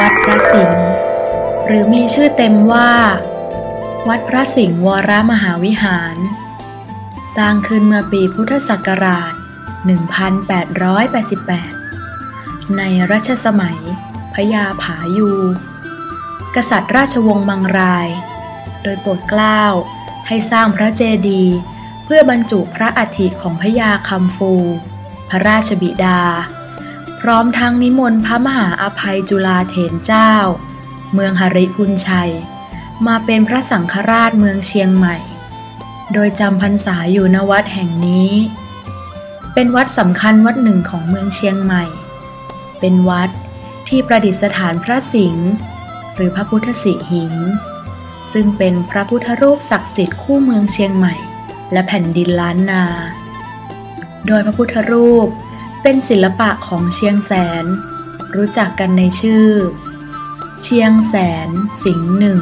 วัดพระสิงห์หรือมีชื่อเต็มว่า วัดพระสิงห์วรมหาวิหาร สร้างขึ้นเมื่อปีพุทธศักราช 1888 ในรัชสมัยพญาผายู กษัตริย์ราชวงศ์มังราย โดยโปรดเกล้าให้สร้างพระเจดีย์เพื่อบรรจุพระอัฐิของพญาคำฟู พระราชบิดา พร้อมทั้งนิมนต์พระมหาอภัยจุฬาเถนเจ้า เมืองหริพุนชัย มาเป็นพระสังฆราชเมืองเชียงใหม่ โดยจำพรรษาอยู่ณวัดแห่งนี้ เป็นวัดสำคัญวัดหนึ่งของเมืองเชียงใหม่ เป็นวัดที่ประดิษฐานพระสิงห์หรือพระพุทธสิหิง ซึ่งเป็นพระพุทธรูปศักดิ์สิทธิ์คู่เมืองเชียงใหม่ และแผ่นดินล้านนา โดยพระพุทธรูป เป็นศิลปะของเชียงแสน รู้จักกันในชื่อ เชียงแสนสิงห์หนึ่ง